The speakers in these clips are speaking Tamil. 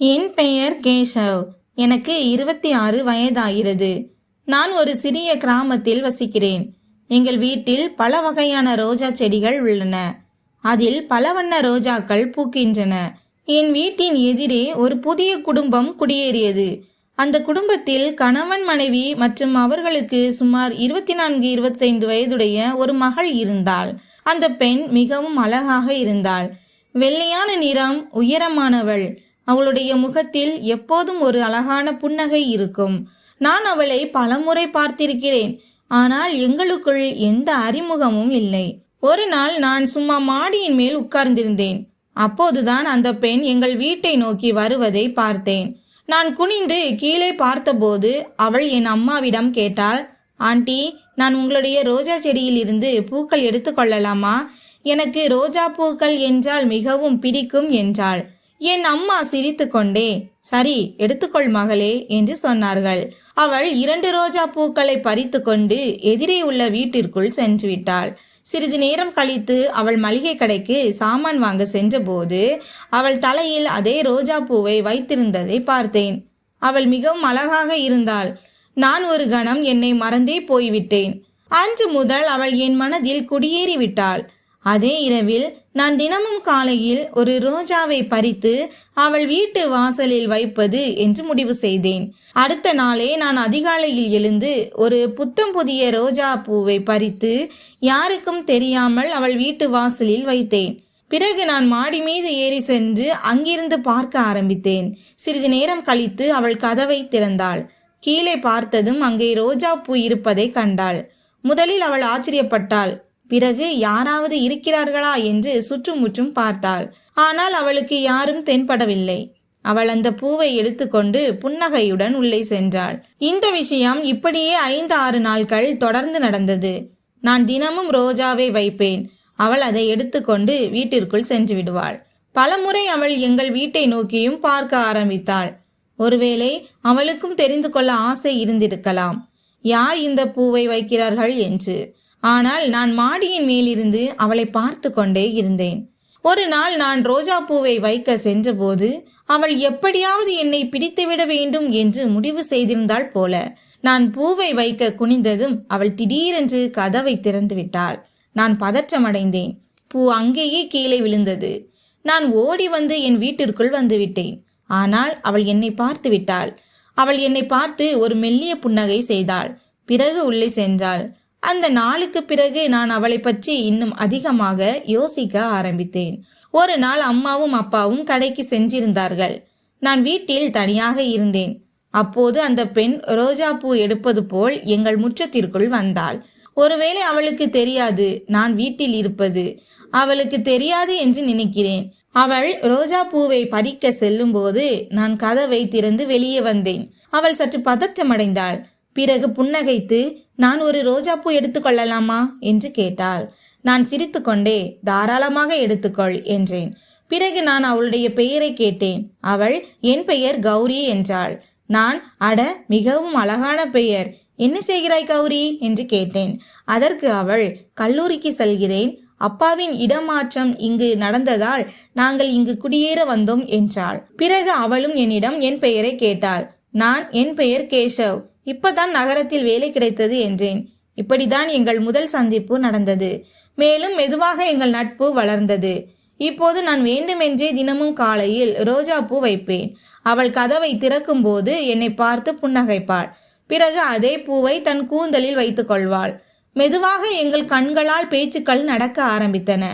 என் பெயர் கேஷவ் எனக்கு இருபத்தி ஆறு வயதாகிறது. நான் ஒரு சிறிய கிராமத்தில் வசிக்கிறேன். எங்கள் வீட்டில் பல வகையான ரோஜா செடிகள் உள்ளன. அதில் பல வண்ண ரோஜாக்கள் பூக்கின்றன. என் வீட்டின் எதிரே ஒரு புதிய குடும்பம் குடியேறியது. அந்த குடும்பத்தில் கணவன் மனைவி மற்றும் அவர்களுக்கு சுமார் இருபத்தி நான்கு இருபத்தைந்து வயதுடைய ஒரு மகள் இருந்தாள். அந்த பெண் மிகவும் அழகாக இருந்தாள். வெள்ளையான நிறம் உயரமானவள். அவளுடைய முகத்தில் எப்போதும் ஒரு அழகான புன்னகை இருக்கும். நான் அவளை பலமுறை பார்த்திருக்கிறேன். ஆனால் எங்களுக்குள் எந்த அறிமுகமும் இல்லை. ஒரு நாள் நான் சும்மா மாடியின் மேல் உட்கார்ந்திருந்தேன். அப்போதுதான் அந்த பெண் எங்கள் வீட்டை நோக்கி வருவதை பார்த்தேன். நான் குனிந்து கீழே பார்த்தபோது அவள் என் அம்மாவிடம் கேட்டாள் ஆண்டி நான் உங்களுடைய ரோஜா செடியில் இருந்து பூக்கள் எடுத்துக்கொள்ளலாமா எனக்கு ரோஜா பூக்கள் என்றால் மிகவும் பிடிக்கும் என்றாள். என் அம்மா சிரித்துக்கொண்டே சரி எடுத்துக்கொள் மகளே என்று சொன்னார்கள். அவள் இரண்டு ரோஜா பூக்களை பறித்து கொண்டு எதிரே உள்ள வீட்டிற்குள் சென்று விட்டாள் சிறிது நேரம் கழித்து அவள் மளிகை கடைக்கு சாமான் வாங்க சென்றபோது அவள் தலையில் அதே ரோஜா பூவை வைத்திருந்ததை பார்த்தேன். அவள் மிகவும் அழகாக இருந்தாள். நான் ஒரு கணம் என்னை மறந்தே போய்விட்டேன். அன்று முதல் அவள் என் மனதில் குடியேறிவிட்டாள். அதே இரவில் நான் தினமும் காலையில் ஒரு ரோஜாவை பறித்து அவள் வீட்டு வாசலில் வைப்பது என்று முடிவு செய்தேன். அடுத்த நாளே நான் அதிகாலையில் எழுந்து ஒரு புத்தம் புதிய ரோஜா பூவை பறித்து யாருக்கும் தெரியாமல் அவள் வீட்டு வாசலில் வைத்தேன். பிறகு நான் மாடி மீது ஏறி சென்று அங்கிருந்து பார்க்க ஆரம்பித்தேன். சிறிது நேரம் கழித்து அவள் கதவை திறந்தாள். கீழே பார்த்ததும் அங்கே ரோஜா பூ இருப்பதை கண்டாள். முதலில் அவள் ஆச்சரியப்பட்டாள். பிறகு யாராவது இருக்கிறார்களா என்று சுற்றுமுற்றும் பார்த்தாள். ஆனால் அவளுக்கு யாரும் தென்படவில்லை. அவள் அந்த பூவை எடுத்துக்கொண்டு புன்னகையுடன் உள்ளே சென்றாள். இந்த விஷயம் இப்படியே ஐந்து ஆறு நாட்கள் தொடர்ந்து நடந்தது. நான் தினமும் ரோஜாவை வைப்பேன். அவள் அதை எடுத்துக்கொண்டு வீட்டிற்குள் சென்று விடுவாள். பலமுறை அவள் எங்கள் வீட்டை நோக்கியும் பார்க்க ஆரம்பித்தாள். ஒருவேளை அவளுக்கும் தெரிந்து கொள்ள ஆசை இருந்திருக்கலாம். யார் இந்த பூவை வைக்கிறார்கள் என்று. ஆனால் நான் மாடியின் மேலிருந்து அவளை பார்த்து கொண்டே இருந்தேன். ஒரு நாள் நான் ரோஜா பூவை வைக்க சென்றபோது அவள் எப்படியாவது என்னை பிடித்துவிட வேண்டும் என்று முடிவு செய்திருந்தாள் போல. நான் பூவை வைக்க குனிந்ததும் அவள் திடீரென்று கதவை திறந்து விட்டாள். நான் பதற்றமடைந்தேன். பூ அங்கேயே கீழே விழுந்தது. நான் ஓடி வந்து என் வீட்டிற்குள் வந்துவிட்டேன் ஆனால் அவள் என்னை பார்த்து விட்டாள். அவள் என்னை பார்த்து ஒரு மெல்லிய புன்னகை செய்தாள். பிறகு உள்ளே சென்றாள். அந்த நாளுக்கு பிறகு நான் அவளை பற்றி இன்னும் அதிகமாக யோசிக்க ஆரம்பித்தேன். ஒரு நாள் அம்மாவும் அப்பாவும் கடைக்கு சென்றிருந்தார்கள். நான் வீட்டில் தனியாக இருந்தேன். அப்போது அந்த பெண் ரோஜா பூ எடுப்பது போல் எங்கள் முற்றத்திற்குள் வந்தாள். ஒருவேளை அவளுக்கு தெரியாது நான் வீட்டில் இருப்பது. அவளுக்கு தெரியாது என்று நினைக்கிறேன். அவள் ரோஜா பூவை பறிக்க செல்லும்போது நான் கதவை திறந்து வெளியே வந்தேன். அவள் சற்று பதற்றமடைந்தாள். பிறகு புன்னகைத்து நான் ஒரு ரோஜாப்பூ எடுத்துக்கொள்ளலாமா? என்று கேட்டாள். நான் சிரித்துக்கொண்டே தாராளமாக எடுத்துக்கொள் என்றேன். பிறகு நான் அவளுடைய பெயரை கேட்டேன். அவள் என் பெயர் கௌரி என்றாள். நான் அட மிகவும் அழகான பெயர். என்ன செய்கிறாய் கௌரி? என்று கேட்டேன். அதற்கு அவள் கல்லூரிக்கு செல்கிறேன். அப்பாவின் இடமாற்றம் இங்கு நடந்ததால் நாங்கள் இங்கு குடியேற வந்தோம் என்றாள். பிறகு அவளும் என்னிடம் என் பெயரை கேட்டாள். நான் என் பெயர் கேசவ். இப்பதான் நகரத்தில் வேலை கிடைத்தது என்றேன். இப்படிதான் எங்கள் முதல் சந்திப்பு நடந்தது. மேலும் மெதுவாக எங்கள் நட்பு வளர்ந்தது. இப்போது நான் வேண்டுமென்றே தினமும் காலையில் ரோஜா பூ வைப்பேன். அவள் கதவை திறக்கும்போது என்னை பார்த்து புன்னகைப்பாள். பிறகு அதே பூவை தன் கூந்தலில் வைத்து கொள்வாள். மெதுவாக எங்கள் கண்களால் பேச்சுக்கள் நடக்க ஆரம்பித்தன.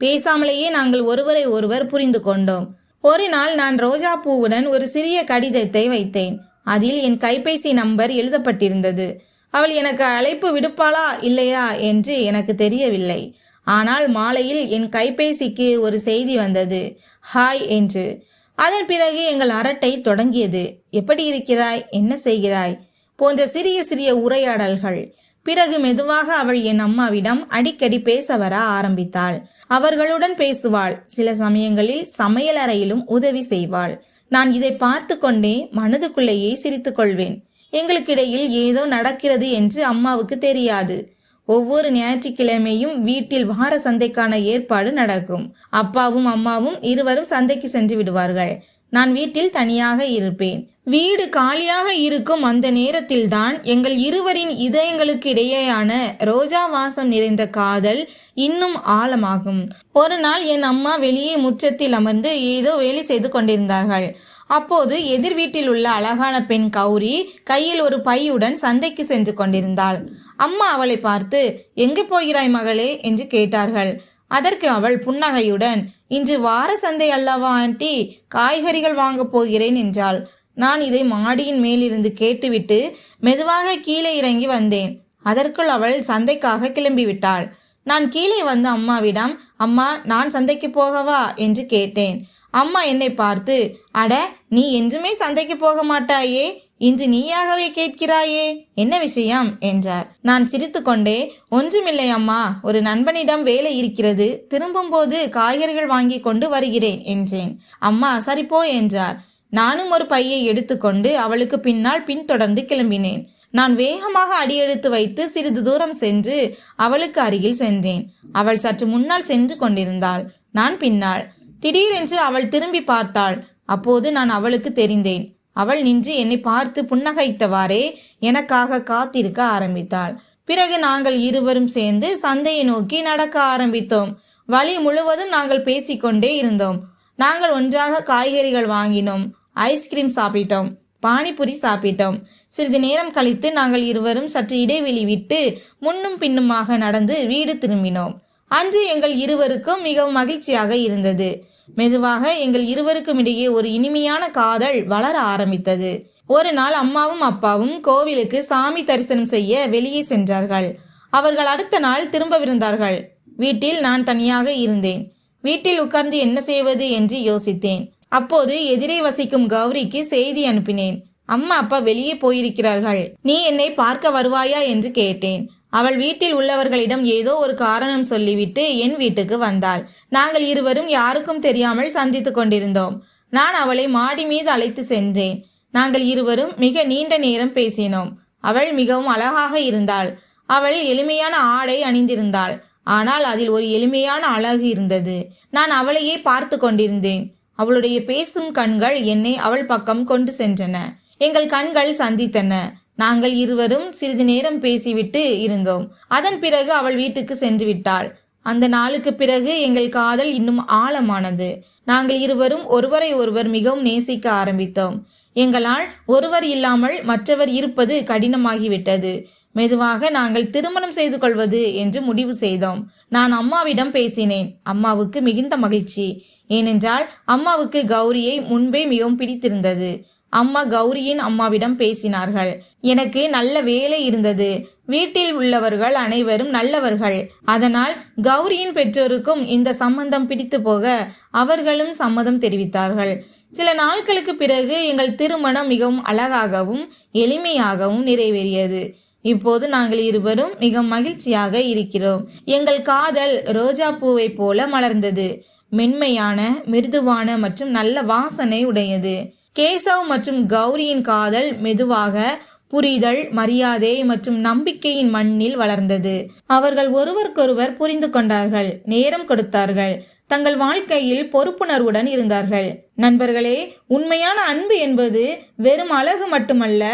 பேசாமலேயே நாங்கள் ஒருவரை ஒருவர் புரிந்து கொண்டோம். ஒரு நாள் நான் ரோஜா பூவுடன் ஒரு சிறிய கடிதத்தை வைத்தேன். அதில் என் கைபேசி நம்பர் எழுதப்பட்டிருந்தது. அவள் எனக்கு அழைப்பு விடுப்பாளா இல்லையா என்று எனக்கு தெரியவில்லை. ஆனால் மாலையில் என் கைபேசிக்கு ஒரு செய்தி வந்தது. ஹாய் என்று. அதன் பிறகு எங்கள் அரட்டை தொடங்கியது. எப்படி இருக்கிறாய்? என்ன செய்கிறாய்? போன்ற சிறிய சிறிய உரையாடல்கள். பிறகு மெதுவாக அவள் என் அம்மாவிடம் அடிக்கடி பேச வர ஆரம்பித்தாள். அவர்களுடன் பேசுவாள். சில சமயங்களில் சமையலறையிலும் உதவி செய்வாள். நான் இதை பார்த்து கொண்டே மனதுக்குள்ளேயே சிரித்து கொள்வேன் எங்களுக்கிடையில் ஏதோ நடக்கிறது என்று அம்மாவுக்கு தெரியாது. ஒவ்வொரு ஞாயிற்றுக்கிழமையும் வீட்டில் வார சந்தைக்கான ஏற்பாடு நடக்கும். அப்பாவும் அம்மாவும் இருவரும் சந்தைக்கு சென்று விடுவார்கள். நான் வீட்டில் தனியாக இருப்பேன். வீடு காலியாக இருக்கும் அந்த நேரத்தில்தான் எங்கள் இருவரின் இதயங்களுக்கு இடையேயான ரோஜா வாசம் நிறைந்த காதல் இன்னும் ஆழமாகும். ஒரு நாள் என் அம்மா வெளியே முற்றத்தில் அமர்ந்து ஏதோ வேலை செய்து கொண்டிருந்தார்கள். அப்போது எதிர் வீட்டில் உள்ள அழகான பெண் கௌரி கையில் ஒரு பையுடன் சந்தைக்கு சென்று கொண்டிருந்தாள். அம்மா அவளை பார்த்து எங்கே போகிறாய் மகளே? என்று கேட்டார்கள். அதற்கு அவள் புன்னகையுடன் இன்று வார சந்தை அல்லவா ஆண்டி? காய்கறிகள் வாங்கப் போகிறேன் என்றாள். நான் இதை மாடியின் மேலிருந்து கேட்டுவிட்டு மெதுவாக கீழே இறங்கி வந்தேன். அதற்குள் அவள் சந்தைக்காக கிளம்பிவிட்டாள். நான் கீழே வந்த அம்மாவிடம் அம்மா நான் சந்தைக்கு போகவா? என்று கேட்டேன். அம்மா என்னை பார்த்து அட நீ என்றுமே சந்தைக்கு போக மாட்டாயே இன்று நீயாகவே கேட்கிறாயே என்ன விஷயம்? என்றார். நான் சிரித்துக்கொண்டே ஒன்றுமில்லை அம்மா ஒரு நண்பனிடம் வேலை இருக்கிறது திரும்பும்போது காய்கறிகள் வாங்கி கொண்டு வருகிறேன் என்றேன். அம்மா சரிப்போ என்றார். நானும் ஒரு பையை எடுத்துக்கொண்டு அவளுக்கு பின்னால் பின்தொடர்ந்து கிளம்பினேன். நான் வேகமாக அடியெடுத்து வைத்து சிறிது தூரம் சென்று அவளுக்கு அருகில் சென்றேன். அவள் சற்று முன்னால் சென்று கொண்டிருந்தாள். நான் பின்னால். திடீரென்று அவள் திரும்பி பார்த்தாள். அப்போது நான் அவளுக்கு தெரிந்தேன். அவள் நின்று என்னை பார்த்து புன்னகைத்தவாறே எனக்காக காத்திருக்க ஆரம்பித்தாள். பிறகு நாங்கள் இருவரும் சேர்ந்து சந்தையை நோக்கி நடக்க ஆரம்பித்தோம். வழி முழுவதும் நாங்கள் பேசிக்கொண்டே இருந்தோம். நாங்கள் ஒன்றாக காய்கறிகள் வாங்கினோம். ஐஸ்கிரீம் சாப்பிட்டோம். பானிபூரி சாப்பிட்டோம். சிறிது நேரம் கழித்து நாங்கள் இருவரும் சற்று இடைவெளி விட்டு முன்னும் பின்னுமாக நடந்து வீடு திரும்பினோம். அன்று எங்கள் இருவருக்கும் மிகவும் மகிழ்ச்சியாக இருந்தது. மெதுவாக எங்கள் இருவருக்கும் இடையே ஒரு இனிமையான காதல் வளர ஆரம்பித்தது. ஒரு நாள் அம்மாவும் அப்பாவும் கோவிலுக்கு சாமி தரிசனம் செய்ய வெளியே சென்றார்கள். அவர்கள் அடுத்த நாள் திரும்பவிருந்தார்கள் வீட்டில் நான் தனியாக இருந்தேன். வீட்டில் உட்கார்ந்து என்ன செய்வது என்று யோசித்தேன். அப்போது எதிரே வசிக்கும் கௌரிக்கு செய்தி அனுப்பினேன். அம்மா அப்பா வெளியே போயிருக்கிறார்கள். நீ என்னை பார்க்க வருவாயா என்று கேட்டேன். அவள் வீட்டில் உள்ளவர்களிடம் ஏதோ ஒரு காரணம் சொல்லிவிட்டு என் வீட்டுக்கு வந்தாள். நாங்கள் இருவரும் யாருக்கும் தெரியாமல் சந்தித்து கொண்டிருந்தோம். நான் அவளை மாடி மீது அழைத்து சென்றேன். நாங்கள் இருவரும் மிக நீண்ட நேரம் பேசினோம். அவள் மிகவும் அழகாக இருந்தாள். அவள் எளிமையான ஆடை அணிந்திருந்தாள். ஆனால் அதில் ஒரு எளிமையான அழகு இருந்தது. நான் அவளையே பார்த்து கொண்டிருந்தேன். அவளுடைய பேசும் கண்கள் என்னை அவள் பக்கம் கொண்டு சென்றன. எங்கள் கண்கள் சந்தித்தன. நாங்கள் இருவரும் சிறிது நேரம் பேசிவிட்டு இருந்தோம். அதன் பிறகு அவள் வீட்டுக்கு சென்று விட்டாள். அந்த நாளுக்கு பிறகு எங்கள் காதல் இன்னும் ஆழமானது. நாங்கள் இருவரும் ஒருவரை ஒருவர் மிகவும் நேசிக்க ஆரம்பித்தோம். எங்களால் ஒருவர் இல்லாமல் மற்றவர் இருப்பது கடினமாகிவிட்டது. மெதுவாக நாங்கள் திருமணம் செய்து கொள்வது என்று முடிவு செய்தோம். நான் அம்மாவிடம் பேசினேன். அம்மாவுக்கு மிகுந்த மகிழ்ச்சி. ஏனென்றால் அம்மாவுக்கு கௌரியை முன்பே மிகவும் பிடித்திருந்தது. அம்மா கௌரியின் அம்மாவிடம் பேசினார்கள். எனக்கு நல்ல வேலை இருந்தது. வீட்டில் உள்ளவர்கள் அனைவரும் நல்லவர்கள். அதனால் கௌரியின் பெற்றோருக்கும் இந்த சம்பந்தம் பிடித்து போக அவர்களும் சம்மதம் தெரிவித்தார்கள். சில நாட்களுக்கு பிறகு எங்கள் திருமணம் மிகவும் அழகாகவும் எளிமையாகவும் நிறைவேறியது. இப்போது நாங்கள் இருவரும் மிக மகிழ்ச்சியாக இருக்கிறோம். எங்கள் காதல் ரோஜா பூவை போல மலர்ந்தது. மென்மையான மிருதுவான மற்றும் நல்ல வாசனை உடையது. கேசவ் மற்றும் கௌரியின் காதல் மெதுவாக புரிதல் மரியாதை மற்றும் நம்பிக்கையின் மண்ணில் வளர்ந்தது. அவர்கள் ஒருவருக்கொருவர் புரிந்து கொண்டார்கள் நேரம் கொடுத்தார்கள் தங்கள் வாழ்க்கையில் பொறுப்புணர்வுடன் இருந்தார்கள். நண்பர்களே உண்மையான அன்பு என்பது வெறும் அழகு மட்டுமல்ல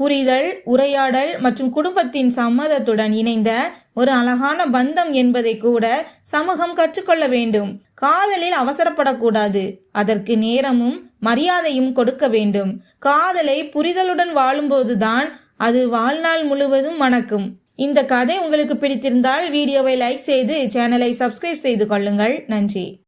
புரிதல் உரையாடல் மற்றும் குடும்பத்தின் சம்மதத்துடன் இணைந்த ஒரு அழகான பந்தம் என்பதை கூட சமூகம் கற்றுக்கொள்ள வேண்டும். காதலில் அவசரப்படக்கூடாது. அதற்கு நேரமும் மரியாதையும் கொடுக்க வேண்டும். காதலை புரிதலுடன் வாழும்போதுதான் அது வாழ்நாள் முழுவதும் மணக்கும். இந்த கதை உங்களுக்கு பிடித்திருந்தால் வீடியோவை லைக் செய்து சேனலை சப்ஸ்கிரைப் செய்து கொள்ளுங்கள். நன்றி.